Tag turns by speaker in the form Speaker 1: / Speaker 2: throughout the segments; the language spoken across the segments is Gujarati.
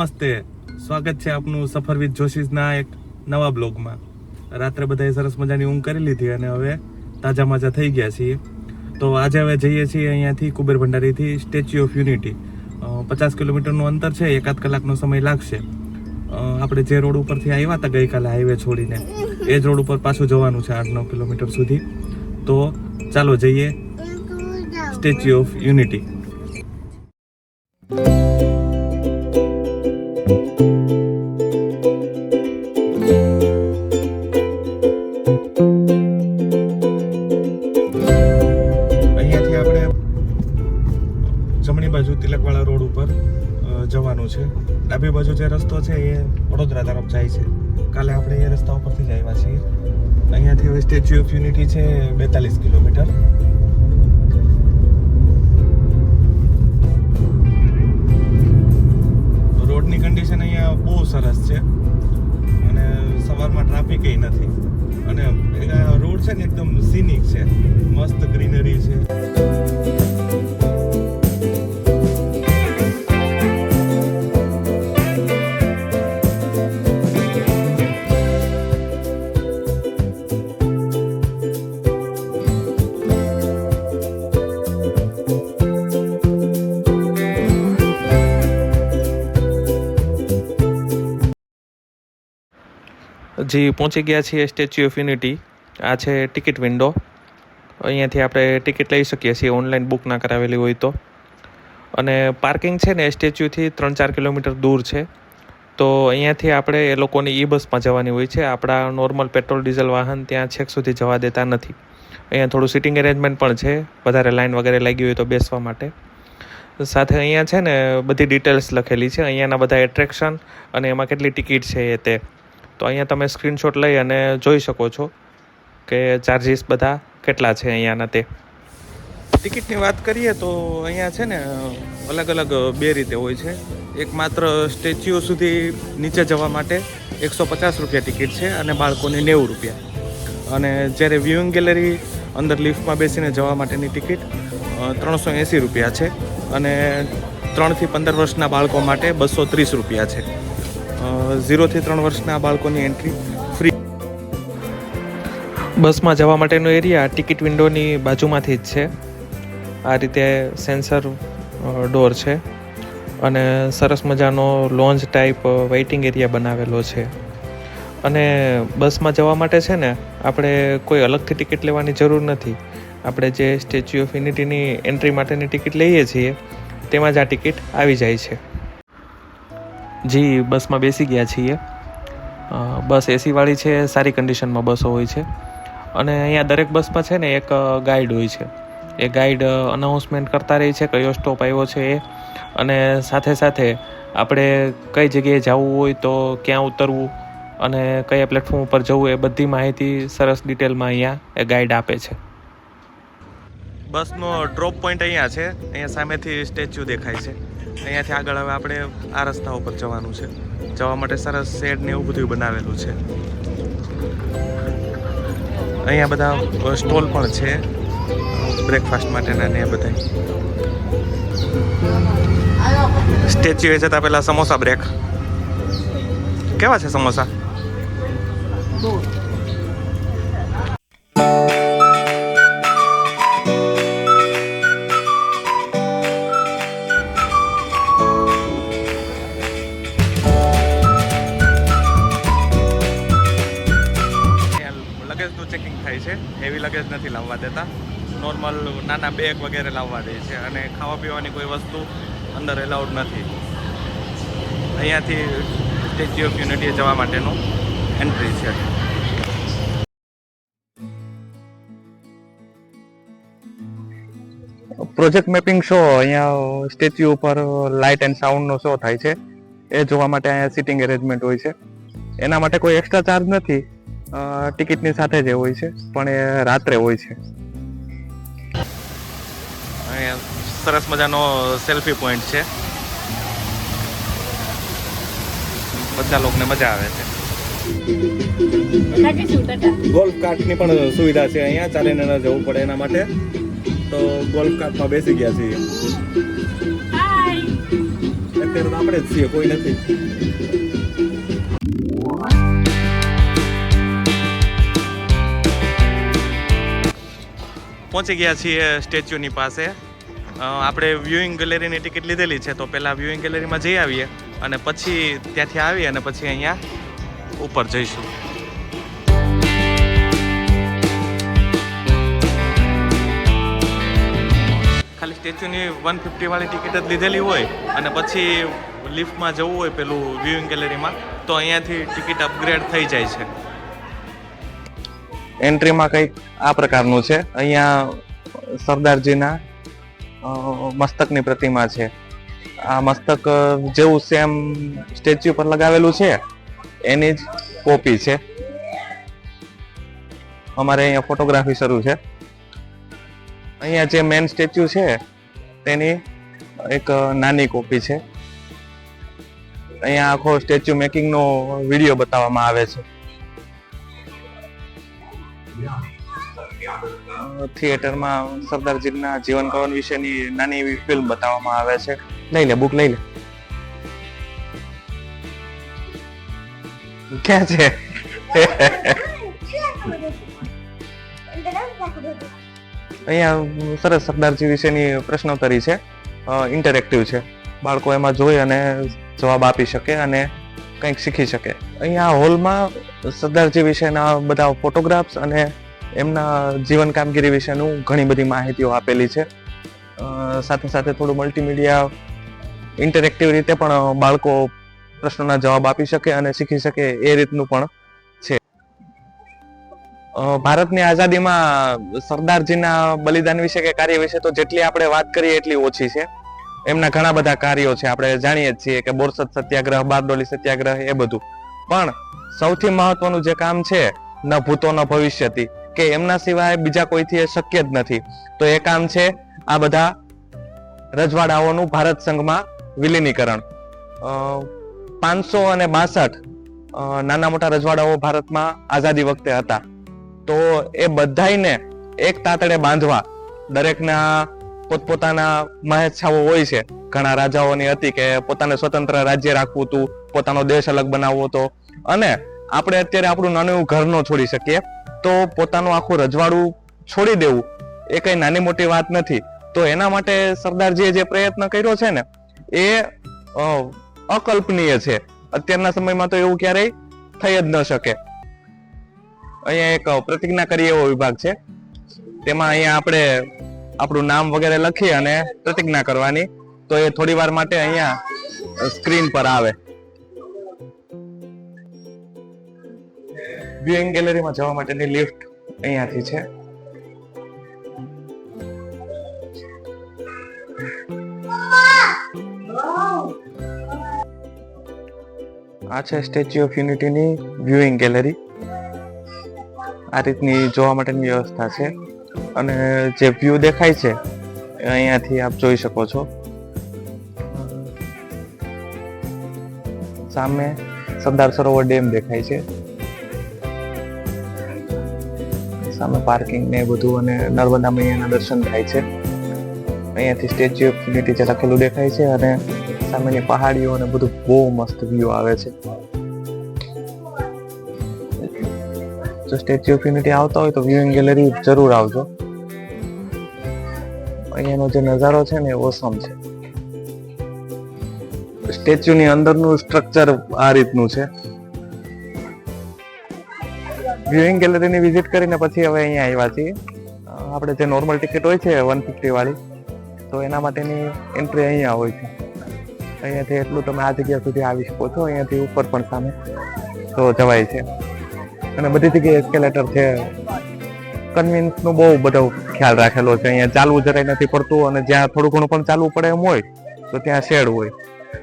Speaker 1: નમસ્તે. સ્વાગત છે આપનું સફર વિથ જોશીસના એક નવા બ્લોગમાં. રાત્રે બધાએ સરસ મજાની ઊંઘ કરી લીધી અને હવે તાજા માજા થઈ ગયા છીએ. તો આજે હવે જઈએ છીએ અહીંયાથી કુબેર ભંડારીથી સ્ટેચ્યુ ઓફ યુનિટી. પચાસ કિલોમીટરનું અંતર છે એકાદ કલાકનો સમય લાગશે. આપણે જે રોડ ઉપરથી આવ્યા હતા ગઈકાલે હાઈવે છોડીને, એ જ રોડ ઉપર પાછું જવાનું છે આઠ નવ કિલોમીટર સુધી. તો ચાલો જઈએ. Statue of unity. જે રસ્તો છે એ વડોદરા તરફ જાય છે. કાલે આપણે એ રસ્તા ઉપરથી જ આવ્યા છીએ. અહીંયાથી હવે સ્ટેચ્યુ ઓફ યુનિટી છે બેતાલીસ કિલોમીટર. રોડની કન્ડિશન અહીંયા બહુ સરસ છે. અને સવારમાં ટ્રાફિક નથી. અને રોડ છે ને એકદમ સિનિક છે. મસ્ત ગ્રીનરી છે. જી, પહોંચી ગયા છીએ સ્ટેચ્યુ ઓફ યુનિટી આ છે ટિકિટ વિન્ડો અહીંયાથી આપણે ટિકિટ લઈ શકીએ છીએ ઓનલાઈન બુક ના કરાવેલી હોય તો. અને પાર્કિંગ છે ને સ્ટેચ્યુથી ત્રણ ચાર કિલોમીટર દૂર છે. તો અહીંયાથી આપણે એ લોકોની ઈ બસમાં જવાની હોય છે. આપણા નોર્મલ પેટ્રોલ ડીઝલ વાહન ત્યાં છેક સુધી જવા દેતા નથી. અહીંયા થોડું સિટિંગ અરેન્જમેન્ટ પણ છે. વધારે લાઇન વગેરે લાગી હોય તો બેસવા માટે. સાથે અહીંયા છે ને, બધી ડિટેલ્સ લખેલી છે. અહીંયાના બધા એટ્રેક્શન અને એમાં કેટલી ટિકિટ છે એ તે. તો અહીંયા તમે સ્ક્રીનશોટ લઈ અને જોઈ શકો છો કે ચાર્જિસ બધા કેટલા છે અહીંયાના તે. ટિકિટની વાત કરીએ તો અહીંયા છે ને, અલગ અલગ બે રીતે હોય છે. એક માત્ર સ્ટેચ્યુ સુધી નીચે જવા માટે એકસો પચાસ રૂપિયા ટિકિટ છે અને બાળકોની નેવું રૂપિયા. અને જ્યારે વ્યુઇંગ ગેલેરી અંદર લિફ્ટમાં બેસીને જવા માટેની ટિકિટ ત્રણસો એંસી રૂપિયા છે અને ત્રણથી પંદર વર્ષના બાળકો માટે બસો ત્રીસ રૂપિયા છે. ઝીરોથી ત્રણ વર્ષના બાળકોની એન્ટ્રી. ફ્રી બસમાં જવા માટેનો એરિયા ટિકિટ વિન્ડોની બાજુમાંથી જ છે. આ રીતે સેન્સર ડોર છે અને સરસ મજાનો લોન્જ ટાઈપ વેઇટિંગ એરિયા બનાવેલો છે. અને બસમાં જવા માટે છે ને, આપણે કોઈ અલગથી ટિકિટ લેવાની જરૂર નથી. આપણે જે સ્ટેચ્યુ ઓફ યુનિટીની એન્ટ્રી માટેની ટિકિટ લઈએ છીએ, તેમાં જ આ ટિકિટ આવી જાય છે. જી, બસમાં બેસી ગયા છીએ. બસ એસીવાળી છે, સારી કન્ડિશનમાં બસો હોય છે. અને અહીંયા દરેક બસમાં છે ને એક ગાઈડ હોય છે. એ ગાઈડ અનાઉન્સમેન્ટ કરતા રહે છે, કયો સ્ટોપ આવ્યો છે એ. અને સાથે સાથે આપણે કઈ જગ્યાએ જવું હોય તો ક્યાં ઉતરવું અને કયા પ્લેટફોર્મ ઉપર જવું એ બધી માહિતી સરસ ડિટેલમાં અહીંયા એ ગાઈડ આપે છે. બસનો ડ્રોપ પોઈન્ટ અહીંયા છે. અહીંયા સામેથી સ્ટેચ્યુ દેખાય છે. અહીંયાથી આગળ હવે આપણે આ રસ્તા ઉપર જવાનું છે. જવા માટે સરસ શેડ ને એવું બધું બનાવેલું છે. અહીંયા બધા સ્ટોલ પણ છે. બ્રેકફાસ્ટ માટેના ને બધા સ્ટેચ્યુ એ જતા પહેલાં સમોસા બ્રેક કેવા છે સમોસા? નથી લાવવા દેતા. નોર્મલ નાના બેગ વગેરે લાવવા દે છે અને ખાવા પીવાની કોઈ વસ્તુ અંદર એલાઉડ નથી. અહીંયાથી સ્ટેચ્યુ ઓફ યુનિટી જવા માટેનું એન્ટ્રી છે. પ્રોજેક્ટ મેપિંગ શો અહીંયા સ્ટેચ્યુ ઉપર લાઇટ એન્ડ સાઉન્ડનો શો થાય છે. એ જોવા માટે અહીંયા સિટિંગ એરેન્જમેન્ટ હોય છે. એના માટે કોઈ એક્સ્ટ્રા ચાર્જ નથી. ટિકિટની સાથે જ એ હોય છે પણ એ રાત્રે હોય છે. અહીંયા સરસ મજાનો સેલ્ફી પોઈન્ટ છે. બધા લોકોને મજા આવે છે. ગોલ્ફ કાર્ટની પણ સુવિધા છે અહીંયા ચાલીને ન જવું પડે એના માટે. તો ગોલ્ફ કાર્ટમાં બેસી ગયા છીએ. અત્યારે તો આપણે જ છીએ કોઈ નથી. પહોંચી ગયા છીએ સ્ટેચ્યુની પાસે. આપણે વ્યુઇંગ ગેલેરીની ટિકિટ લીધેલી છે, તો પહેલાં વ્યુઇંગ ગેલેરીમાં જઈ આવીએ અને પછી ત્યાંથી આવી અને પછી અહીંયા ઉપર જઈશું. ખાલી સ્ટેચ્યુની વન ફિફ્ટીવાળી ટિકિટ જ લીધેલી હોય અને પછી લિફ્ટમાં જવું હોય પેલું વ્યુઇંગ ગેલેરીમાં તો અહીંયાથી ટિકિટ અપગ્રેડ થઈ જાય છે. એન્ટ્રીમાં કંઈક આ પ્રકારનું છે. અહીંયા સરદારજીના મસ્તકની પ્રતિમા છે. આ મસ્તક જેવું સેમ સ્ટેચ્યુ પર લગાવેલું છે. એની જ કોપી છે. અમારે અહીંયા ફોટોગ્રાફી શરૂ છે. અહીંયા જે મેન સ્ટેચ્યુ છે, તેની એક નાની કોપી છે. અહીંયા આખો સ્ટેચ્યુ મેકિંગનો વીડિયો બતાવવામાં આવે છે. થિયેટરમાં સરદારજીના જીવન કવન વિશેની નાની એવી ફિલ્મ બતાવવામાં આવે છે. નહીં લે બુક નહીં લે. ક્યાં છે? અહીંયા સરસ સરદારજી વિશેની પ્રશ્નોત્તરી છે. ઇન્ટરેક્ટિવ છે. બાળકો એમાં જોઈ અને જવાબ આપી શકે અને કંઈક શીખી શકે. અહીંયા હોલમાં સરદારજી વિશેના બધા ફોટોગ્રાફ્સ અને એમના જીવન કામગીરી વિશેનું ઘણી બધી માહિતીઓ આપેલી છે. સાથે સાથે થોડું મલ્ટીમીડિયા ઇન્ટરેક્ટિવ રીતે પણ બાળકો પ્રશ્નોના જવાબ આપી શકે અને શીખી શકે એ રીતનું પણ છે. ભારતની આઝાદીમાં સરદારજીના બલિદાન વિશે કે કાર્ય વિશે તો જેટલી આપણે વાત કરીએ એટલી ઓછી છે. એમના ઘણા બધા કાર્યો છે. આપણે જાણીએ જ છીએ કે બોરસદ સત્યાગ્રહ, બારડોલી સત્યાગ્રહ એ બધું. પણ સૌથી મહત્વનું જે કામ છે, ન ભૂતો, ન ભવિષ્યથી. કે એમના સિવાય બીજા કોઈથી એ શક્ય જ નથી. તો એ કામ છે આ બધા રજવાડાઓનું ભારત સંઘમાં વિલીનીકરણ. પાંચસો અને બાસઠ નાના મોટા રજવાડાઓ ભારતમાં આઝાદી વખતે હતા. તો એ બધાયને એક તાતડે બાંધવા દરેકના પોતપોતાના મહેચ્છાઓ હોય છે. ઘણા રાજાઓની હતી કે પોતાને સ્વતંત્ર રાજ્ય રાખવું હતું, પોતાનો દેશ અલગ બનાવવો હતો. અને આપણે અત્યારે આપણું નાનું એવું ઘર ન છોડી શકીએ. તો પોતાનું આખું રજવાડું છોડી દેવું. એ કઈ નાની મોટી વાત નથી. તો એના માટે સરદારજીએ જે પ્રયત્ન કર્યો છે ને, એ અકલ્પનીય છે. અત્યારના સમયમાં તો એવું ક્યારેય થઈ જ ન શકે. અહીંયા એક પ્રતિજ્ઞા કરી એવો વિભાગ છે. તેમાં અહીંયા આપણે આપણું નામ વગેરે લખી અને પ્રતિજ્ઞા કરવાની. તો એ થોડી વાર માટે અહીંયા સ્ક્રીન પર આવે. વ્યુઇંગ ગેલેરીમાં જવા માટેની લિફ્ટ અહીંયાથી છે. આ છે સ્ટેચ્યુ ઓફ યુનિટીની વ્યુઇંગ ગેલેરી આ રીતની જોવા માટેની વ્યવસ્થા છે. અને જે વ્યૂ દેખાય છે અહીંયાથી આપ જોઈ શકો છો. સામે સરદાર સરોવર ડેમ દેખાય છે. સામે પાર્કિંગ ને બધું અને નર્મદા મૈયાના દર્શન થાય છે. અહીંયાથી સ્ટેચ્યુ ઓફ યુનિટી જે લખેલું દેખાય છે અને સામેની પહાડીઓ અને બધું બહુ મસ્ત વ્યૂ આવે છે. જો સ્ટેચ્યુ ઓફ યુનિટી આવતા હોય તો વ્યુઇંગ ગેલેરી જરૂર આવજો. અહીંયાનો જે નજારો છે ને એ ઓસમ છે. સ્ટેચ્યુની અંદરનું સ્ટ્રક્ચર આ રીતનું છે. વ્યુઇંગ ગેલેરીની વિઝિટ કરીને પછી હવે અહીંયા આવ્યા છીએ. આપણે જે નોર્મલ ટિકિટ હોય છે વન ફિફ્ટી વાળી, તો એના માટેની એન્ટ્રી અહીંયા હોય છે. અહીંયાથી એટલું તમે આ જગ્યા સુધી આવી શકો છો, અહીંયાથી ઉપર પણ સામે. તો જવાય છે. અને બધી જગ્યાએ એસ્કેલેટર છે. કન્વિન્સનો બહુ બધો ખ્યાલ રાખેલો છે. અહીંયા ચાલવું જરાય નથી પડતું અને જ્યાં થોડું ઘણું પણ ચાલવું પડે એમ હોય, તો ત્યાં શેડ હોય.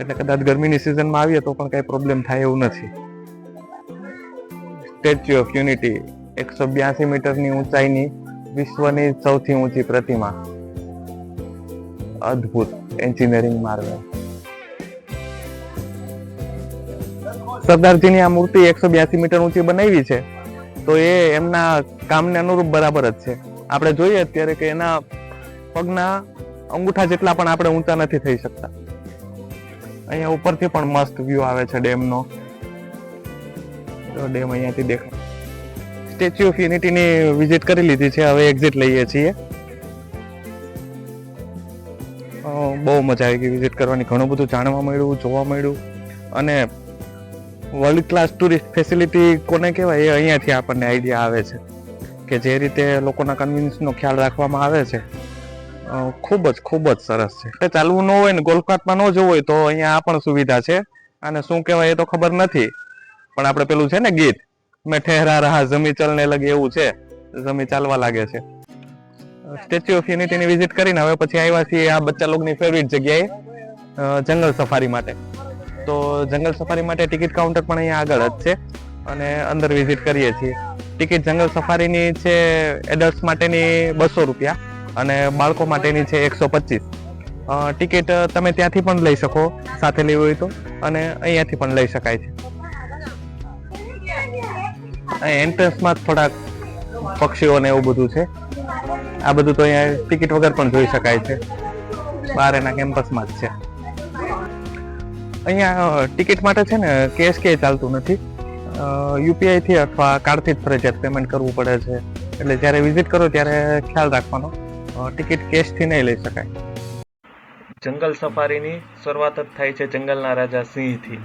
Speaker 1: એટલે કદાચ ગરમીની સિઝનમાં આવીએ તો પણ કાંઈ પ્રોબ્લેમ થાય એવું નથી. સ્ટેચ્યુ ઓફ યુનિટી એકસો બ્યાસી મીટરની ઊંચાઈની વિશ્વની સૌથી ઊંચી પ્રતિમા. અદ્ભુત એન્જિનિયરિંગ માર્વેલ. સરદારજીની આ મૂર્તિ એકસો બ્યાસી મીટર ઊંચી બનાવી છે, તો એ એમના કામને અનુરૂપ બરાબર જ છે. આપણે જોઈએ અત્યારે કે એના પગના અંગૂઠા જેટલા પણ આપણે ઊંચા નથી થઈ શકતા.
Speaker 2: અહીંયા ઉપરથી પણ મસ્ત વ્યૂ આવે છે ડેમનો. ડેમ અહીંયાથી દેખાય. સ્ટેચ્યુ ઓફ યુનિટીની વિઝિટ કરી લીધી છે, હવે એક્ઝિટ લઈએ છીએ. બહુ મજા આવી ગઈ વિઝિટ કરવાની. ઘણું બધું જાણવા મળ્યું, જોવા મળ્યું. અને વર્લ્ડ ક્લાસ ટુરિસ્ટ ફેસિલિટી કોને કહેવાય, એ અહીંયાથી આપણને આઈડિયા આવે છે કે જે રીતે લોકોના કન્વિન્સનો ખ્યાલ રાખવામાં આવે છે. ખૂબ જ ખૂબ જ સરસ છે. એટલે ચાલવું ન હોય ને ગોલ્ફ ન જવું હોય તો અહીંયા આ પણ સુવિધા છે. અને શું કહેવાય એ તો ખબર નથી. પણ આપણે પેલું છે ને ગીત મેં ઠેરા રહા, જમી ચલને લગી એવું છે. જમી ચાલવા લાગે છે. સ્ટેચ્યુ ઓફ યુનિટીની વિઝિટ કરીને હવે પછી આવ્યા છીએ આ બચ્ચા લોકની ફેવરિટ જગ્યાએ જંગલ સફારી માટે. તો જંગલ સફારી માટે ટિકિટ કાઉન્ટર પણ અહીંયા આગળ જ છે અને અંદર વિઝિટ કરીએ છીએ. ટિકિટ જંગલ સફારીની છે એડલ્ટ્સ માટેની બસો રૂપિયા અને બાળકો માટેની છે એકસો પચીસ. ટિકિટ તમે ત્યાંથી પણ લઈ શકો, સાથે લેવી હોય તો. અને અહીંયાથી પણ લઈ શકાય છે. એન્ટ્રન્સમાં થોડાક પક્ષીઓને એવું બધું છે. આ બધું તો અહીંયા ટિકિટ વગર પણ જોઈ શકાય છે. બહાર એના કેમ્પસમાં જ છે. અહીંયા ટિકિટ માટે છે ને કેશ કે ચાલતું નથી. યુપીઆઈથી અથવા કાર્ડથી જ ફરજિયાત પેમેન્ટ કરવું પડે છે. એટલે જ્યારે વિઝિટ કરો ત્યારે ખ્યાલ રાખવાનો. ટિકિટ કેશથી નહીં લઈ શકાય. જંગલ સફારીની શરૂઆત જ થાય છે જંગલના રાજા સિંહથી.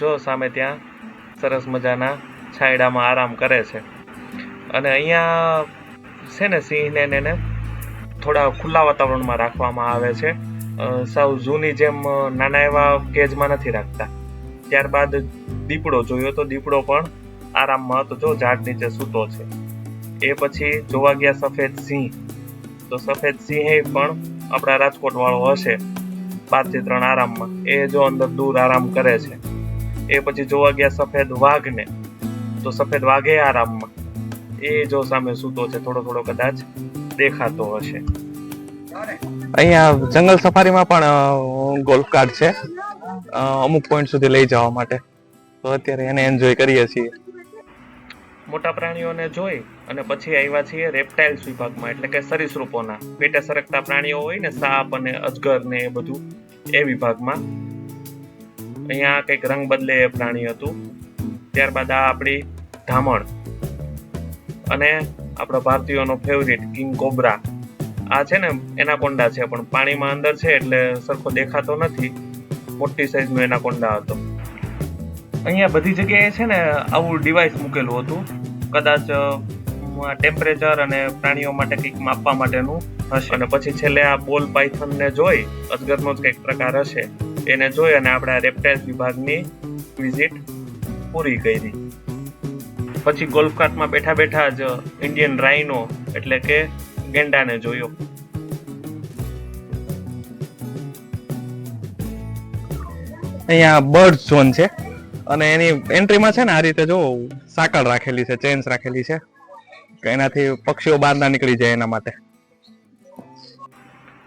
Speaker 2: જો સામે ત્યાં સરસ મજાના છાંયડામાં આરામ કરે છે. અને અહીંયા છે ને સિંહને એને થોડા ખુલ્લા વાતાવરણમાં રાખવામાં આવે છે. સાવ જૂની જેમ નાના એવા કેજમાં નથી રાખતા. ત્યારબાદ દીપડો જોયો તો દીપડો પણ આરામમાં હતો. જો ઝાડ નીચે સૂતો છે. એ પછી જોવા ગયા સફેદ સિંહ. તો સફેદ સિંહે પણ આપણા રાજકોટ વાળો હશે. બારથી ત્રણ આરામમાં. એ જો અંદર દૂર આરામ કરે છે. એ પછી જોવા ગયા સફેદ વાઘને. તો સફેદ વાઘે આરામમાં એ જો સામે સૂતો છે થોડો થોડો કદાચ દેખાતો હશે. અહીંયા જંગલ સફારીમાં પણ ગોલ્ફ કાર્ટ છે. અમુક પોઈન્ટ સુધી લઈ જવા માટે. તો અત્યારે એને એન્જોય કરીએ છીએ. મોટા પ્રાણીઓને જોઈ અને પછી આવ્યા છીએ રેપ્ટાઇલ્સ વિભાગમાં એટલે કે સરીસૃપોના. પેટે સરકતા પ્રાણીઓ હોય ને સાપ અને અજગર ને એ બધું એ વિભાગમાં. અહીંયા કંઈક રંગ બદલે એ પ્રાણી હતું. ત્યારબાદ આ આપણી ધામણ. અને આપણા ભારતીયોનો ફેવરિટ કિંગ કોબ્રા. આ છે ને એનાકોન્ડા છે, પણ પાણીમાં અંદર છે એટલે સરખો દેખાતો નથી. મોટી સાઈઝનો એનાકોન્ડા હતો. અહીંયા બધી જગ્યાએ છે ને, આવું ડિવાઇસ મૂકેલું હતું. કદાચ ટેમ્પરેચર અને પ્રાણીઓ માટે કંઈક માપવા માટેનું હશે. અને પછી છેલ્લે આ બોલ પાયથનને જોઈ, અજગરનો જ કંઈક પ્રકાર હશે. એને જોઈ અને આપણે આ રેપ્ટાઇલ્સ વિભાગની વિઝિટ પૂરી કરી. પછી ગોલ્ફ કાર્ટમાં બેઠા બેઠા જ ઇન્ડિયન રાઇનો એટલે કે ગેંડાને જોયો. અહીંયા બર્ડ ઝોન છે. અને એની એન્ટ્રીમાં છે ને આ રીતે જો સાંકળ રાખેલી છે ચેન્સ રાખેલી છે. એનાથી પક્ષીઓ બહાર ના નીકળી જાય એના માટે.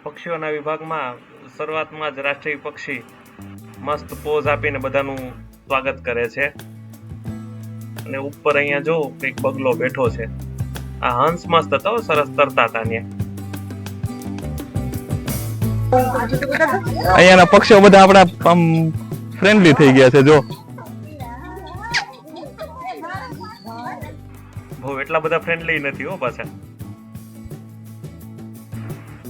Speaker 2: પક્ષીઓના વિભાગમાં શરૂઆતમાં જ રાષ્ટ્રીય પક્ષી મસ્ત પોઝ આપીને બધાનું સ્વાગત કરે છે. અને ઉપર અહીંયા જો કંઈક બગલો બેઠો છે. આ હંસ મસ્ત હતો સરસ તરતા હતા ત્યાં. અહીંયાના પક્ષીઓ બધા આપણા આમ ફ્રેન્ડલી થઈ ગયા છે જો. બહુ એટલા બધા ફ્રેન્ડલી નથી હો પાછા.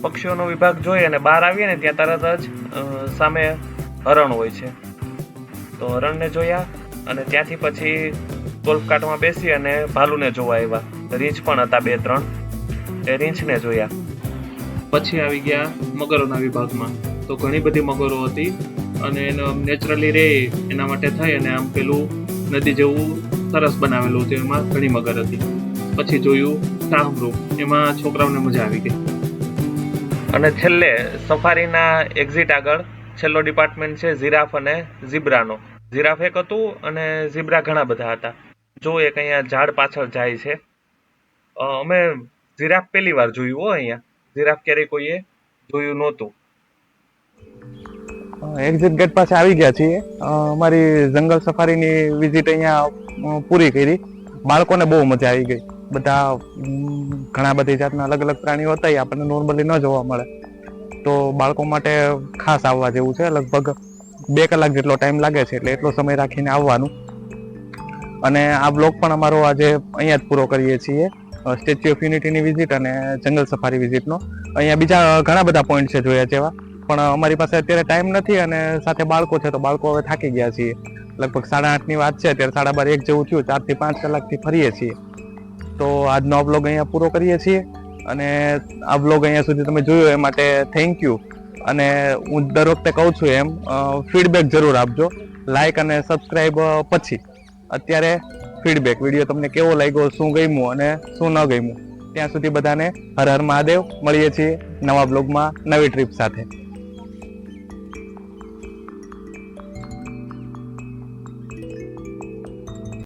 Speaker 2: પક્ષીઓનો વિભાગ જોઈએ અને બહાર આવીએ ને ત્યાં તરત જ સામે હરણ હોય છે. તો હરણને જોયા અને ત્યાંથી પછી ગોલ્ફ કાર્ટમાં બેસી અને ભાલુને જોવા આવ્યા. રીંછ પણ હતા બે, ત્રણ. એ રીંછને જોયા. પછી આવી ગયા મગરોના વિભાગમાં. તો ઘણી બધી મગરો હતી અને એનો નેચરલી રહે એના માટે થઈ અને આમ પેલું નદી જેવું સરસ બનાવેલું હતું. એમાં ઘણી મગર હતી. પછી જોયું શાહમૃગ એમાં છોકરાઓને મજા આવી ગઈ. અને છેલ્લે સફારીના એક્ઝિટ આગળ છેલ્લો ડિપાર્ટમેન્ટ છે, ઝીરાફ અને ઝીબ્રાનો. ઝીરાફ એક હતું અને ઝીબ્રા ઘણા બધા હતા. જો એક અહીંયા ઝાડ પાછળ જાય છે અમે જીરાફ પહેલી વાર જોયું હો અહીંયા. જીરાફ ક્યારેય કોઈએ જોયું નહોતું. એક્ઝિટ ગેટ પાસે આવી ગયા છીએ. અમારી જંગલ સફારીની વિઝિટ અહીંયા પૂરી કરી. બાળકોને બહુ મજા આવી ગઈ. બધા ઘણા બધી જાતના અલગ અલગ પ્રાણીઓ હતા, એ આપણને નોર્મલી ન જોવા મળે. તો બાળકો માટે ખાસ આવવા જેવું છે. લગભગ
Speaker 1: બે કલાક જેટલો ટાઈમ લાગે છે, એટલે એટલો સમય રાખીને આવવાનું. અને આ બ્લોગ પણ અમારો આજે અહીંયા જ પૂરો કરીએ છીએ સ્ટેચ્યુ ઓફ યુનિટીની વિઝિટ અને જંગલ સફારી વિઝિટનો અહીંયા બીજા ઘણા બધા પોઈન્ટ છે જોયા જેવા, પણ અમારી પાસે અત્યારે ટાઈમ નથી અને સાથે બાળકો છે તો બાળકો હવે થાકી ગયા છીએ. લગભગ સાડા આઠની વાત છે, અત્યારે સાડા બાર એક જેવું થયું, ચારથી પાંચ કલાકથી ફરીએ છીએ. તો આજનો આ બ્લોગ અહીંયા પૂરો કરીએ છીએ અને આ બ્લોગ અહીંયા સુધી તમે જોયો એ માટે થેન્ક યુ અને હું દર વખતે કહું છું એમ ફીડબેક જરૂર આપજો. લાઈક અને સબસ્ક્રાઈબ પછી. અત્યારે ફીડબેક વીડિયો તમને કેવો લાગ્યો, શું ગમ્યું અને શું ન ગમ્યું? ત્યાં સુધી બધાને હર હર મહાદેવ. મળીએ છીએ નવા બ્લોગમાં નવી ટ્રીપ સાથે.